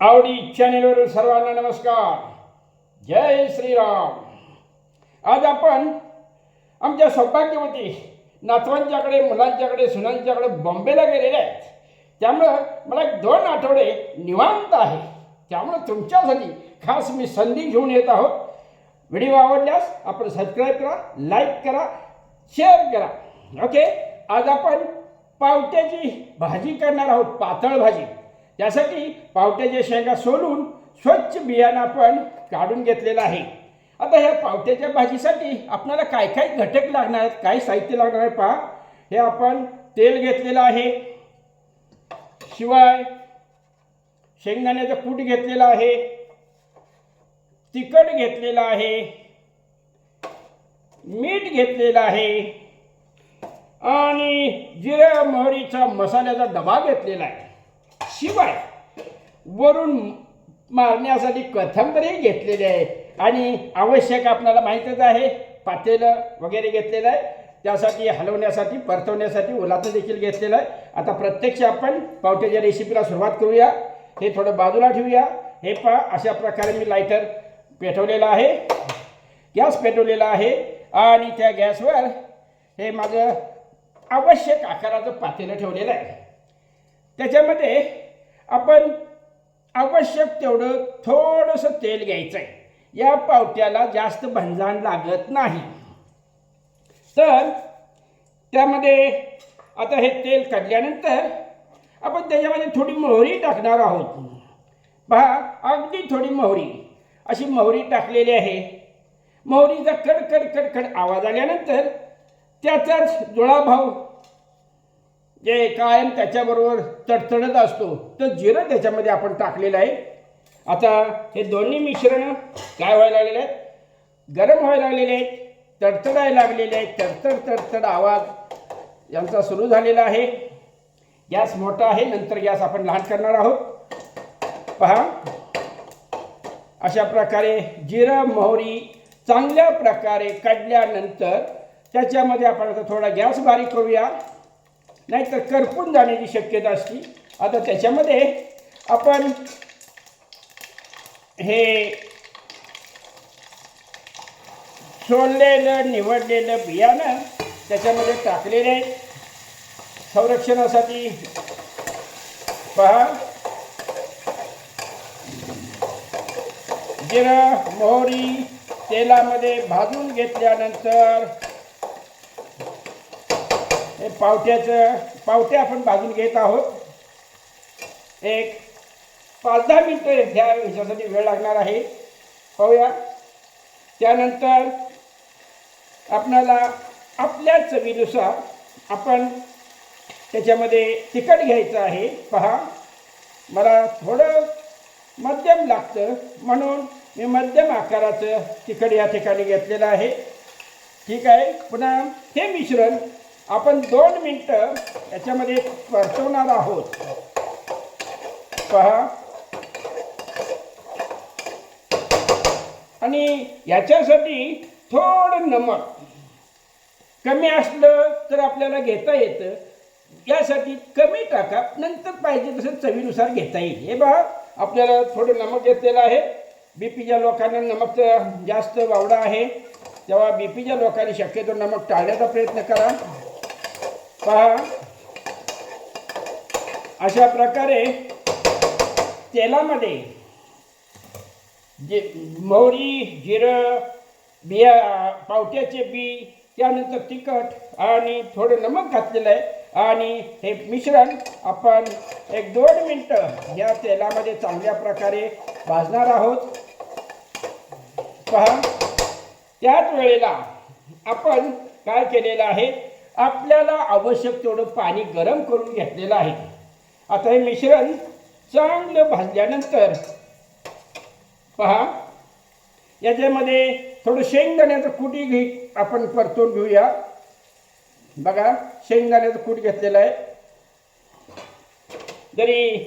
आवडी चॅनेलवरील सर्वांना नमस्कार. जय श्रीराम. आज आपण आमच्या सौभाग्यवती नातवांच्याकडे मुलांच्याकडे सुनांच्याकडे बॉम्बेला गेलेले आहेत. त्यामुळं मला एक दोन आठवडे निवांत आहे. त्यामुळं तुमच्यासाठी खास मी संधी घेऊन येत आहोत. व्हिडिओ आवडल्यास आपण सबस्क्राईब करा लाईक करा शेअर करा. ओके? आज आपण पावट्याची भाजी करणार आहोत पातळ भाजी. त्यासाठी पावट्याच्या शेंगा सोलून स्वच्छ बियाणं आपण काढून घेतलेलं आहे. आता ह्या पावट्याच्या भाजीसाठी आपल्याला काय काय घटक लागणार आहेत काय साहित्य लागणार आहे पहा. हे आपण तेल घेतलेलं आहे. शिवाय शेंगदाण्याचं कूट घेतलेलं आहे. तिखट घेतलेलं आहे. मीठ घेतलेलं आहे. आणि जिरा मोहरीचा मसाल्याचा डबा घेतलेला आहे. शिवाय वरून मारण्यासाठी कथंबरी घेतलेली आहे. आणि आवश्यक आपल्याला माहीतच आहे पातेलं वगैरे घेतलेलं आहे. त्यासाठी हलवण्यासाठी परतवण्यासाठी ओलाचं देखील घेतलेलं आहे. आता प्रत्यक्ष आपण पावट्याच्या रेसिपीला सुरुवात करूया. हे थोडं बाजूला ठेवूया. हे पहा अशा प्रकारे मी लायटर पेटवलेलं आहे. गॅस पेटवलेला आहे. आणि त्या गॅसवर हे माझं आवश्यक आकाराचं पातेलं ठेवलेलं आहे. त्याच्यामध्ये आपण आवश्यक तेवढं थोडंसं तेल घ्यायचं आहे या पावट्याला जास्त भंजाण लागत नाही. तर त्यामध्ये आता हे तेल काढल्यानंतर आपण त्याच्यामध्ये थोडी मोहरी टाकणार आहोत. पहा अगदी थोडी मोहरी. अशी मोहरी टाकलेली आहे. मोहरीचा कडकड कडकड आवाज आल्यानंतर त्याचाच जुळाभाव जे कायम त्याच्याबरोबर तडतडत असतो तर जिरं त्याच्यामध्ये आपण टाकलेलं आहे. आता हे दोन्ही मिश्रण काय व्हायला लागलेले आहेत? गरम व्हायला लागलेले आहेत तडतडायला लागलेले आहेत. तडतड तडतड आवाज यांचा सुरू झालेला आहे. गॅस मोठा आहे नंतर गॅस आपण लहान करणार आहोत. पहा. अशा प्रकारे जिरं मोहरी चांगल्या प्रकारे काढल्यानंतर त्याच्यामध्ये आपण आता थोडा गॅस बारीक करूया. नाहीतर करपून जाण्याची शक्यता असते. आता त्याच्यामध्ये आपण हे सोडलेलं निवडलेलं बियाणं त्याच्यामध्ये टाकलेलं आहे. संरक्षणासाठी पहा. जिरं मोहरी तेलामध्ये भाजून घेतल्यानंतर पावट्याचं पावट्या आपण भाजून घेत आहोत. एक पाच दहा मिनटं ह्या ह्याच्यासाठी वेळ लागणार आहे. पाहूया. त्यानंतर आपणाला आपल्या चवीनुसार आपण त्याच्यामध्ये तिखट घ्यायचं आहे. पहा. मला थोडं मध्यम लागतं. म्हणून मी मध्यम आकाराचं तिखट या ठिकाणी घेतलेलं आहे. ठीक आहे. पुन्हा हे मिश्रण आपण दोन मिनटं याच्यामध्ये परतवणार आहोत. पहा. आणि याच्यासाठी थोडं नमक कमी असलं तर आपल्याला घेता येतं. यासाठी कमी टाका नंतर पाहिजे तसं चवीनुसार घेता येईल. हे बघा आपल्याला थोडं नमक घेतलेलं आहे. बी पीच्या लोकांना नमक जास्त वावडा आहे. तेव्हा बी पीच्या लोकांनी शक्यतो नमक टाळण्याचा प्रयत्न करा. पहा. अशा प्रकारे तेलामध्ये जे मोहरी जिरं बिया पावट्याचे बी त्यानंतर तिखट आणि थोडं नमक घातलेलं आहे. आणि हे मिश्रण आपण एक दोन मिनटं या तेलामध्ये चांगल्या प्रकारे भाजणार आहोत. पहा. त्याच वेळेला आपण काय केलेलं आहे? आपल्याला आवश्यक तेवढं पाणी गरम करून घेतलेलं आहे. आता हे मिश्रण चांगलं भाजल्यानंतर पहा याच्यामध्ये थोडं शेंगदाण्याचं कुटी घे आपण परतून घेऊया. बघा शेंगदाण्याचं कूट घेतलेलं आहे. जरी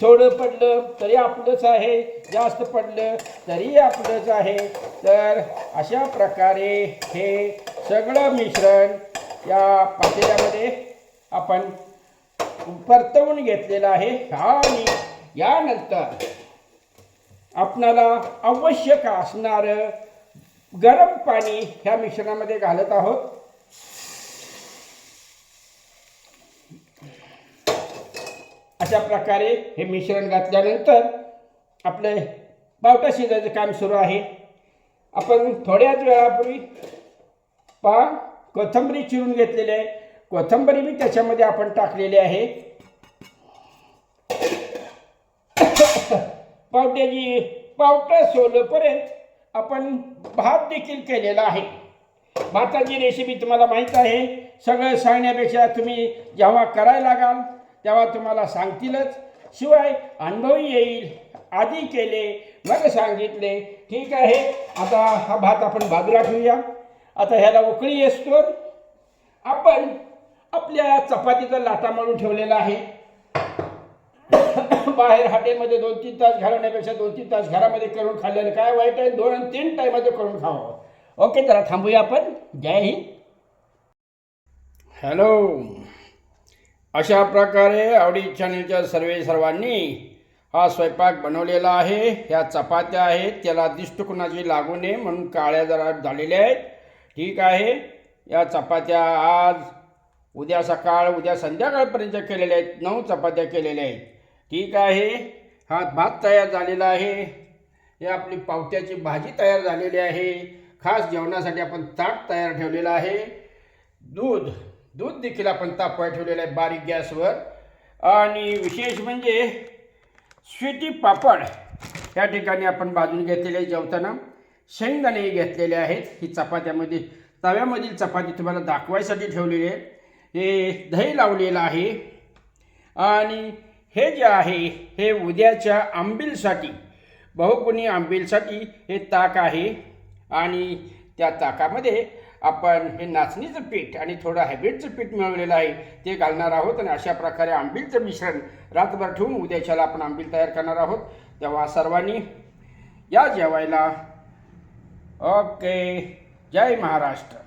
थोडं पडलं तरी आपलंच आहे. जास्त पडलं तरी आपलंच आहे. तर अशा प्रकारे हे सगळं मिश्रण या पातेल्यामध्ये आपण परतवून घेतलेलं आहे. आणि यानंतर आपणाला आवश्यक असणारं गरम पाणी ह्या मिश्रणामध्ये घालत आहोत. अशा प्रकारे हे मिश्रण घातल्यानंतर आपले पावटा शिजायचं काम सुरू आहे. आपण थोड्याच वेळापूर्वी पहा. कोथंबरी चिरून घेतलेली आहे. कोथंबरी बी त्याच्यामध्ये आपण टाकलेली आहे. पावट्याची पावटा सोलपर्यंत आपण भात देखील केलेला आहे. भाताची रेसिपी तुम्हाला माहीत आहे. सगळं सांगण्यापेक्षा तुम्ही जेव्हा करायला लागाल तेव्हा तुम्हाला सांगतीलच. शिवाय अनुभव येईल आधी केले मग सांगितले. ठीक आहे. आता हा भात आपण बाजूला ठेवूया. आता ह्याला उकळी येसतोर आपण आपल्या चपातीचा लाटा मारून ठेवलेला आहे. बाहेर हाटेमध्ये दोन तीन तास घालवण्यापेक्षा दोन तीन तास घरामध्ये करून खाल्लेलं काय वाईट आहे? दोन आणि तीन टायमध्ये करून खावं. ओके जरा थांबूया आपण. जय हिंद. हॅलो अशा प्रकारे आवडी चॅनलच्या सर्वे सर्वांनी हा स्वयंपाक बनवलेला आहे. ह्या चपात्या आहेत. त्याला दिष्टकुणाची लागू नये म्हणून काळ्या जरा झालेल्या आहेत. ठीक आहे. या चपात्या आज उद्या सकाळ उद्या संध्याकाळपर्यंत केलेल्या आहेत. नऊ चपात्या केलेल्या आहेत. ठीक आहे. हा भात तयार झालेला आहे. हे आपली पावट्याची भाजी तयार झालेली आहे. खास जेवणासाठी आपण ताट तयार ठेवलेलं आहे. दूध दूध देखील आपण तापवाय ठेवलेलं आहे बारीक गॅसवर. आणि विशेष म्हणजे स्वीटी पापड या ठिकाणी आपण भाजून घेतलेले आहे जेवताना. शेंगदाणे घेतलेले आहेत. ही चपात्यामध्ये तव्यामधील चपाती तुम्हाला दाखवायसाठी ठेवलेली आहे. हे दही लावलेलं आहे. आणि हे जे आहे हे उद्याच्या आंबीलसाठी बहुकुणी आंबीलसाठी हे ताक आहे. आणि त्या ताकामध्ये आपण हे नाचणीचं पीठ आणि थोडं हायब्रिडचं पीठ मिळवलेलं आहे ते घालणार आहोत. आणि अशा प्रकारे आंबीलचं मिश्रण रातभर ठेवून उद्याच्याला आपण आंबील तयार करणार आहोत. तेव्हा सर्वांनी या जेवायला ओके. जय महाराष्ट्र.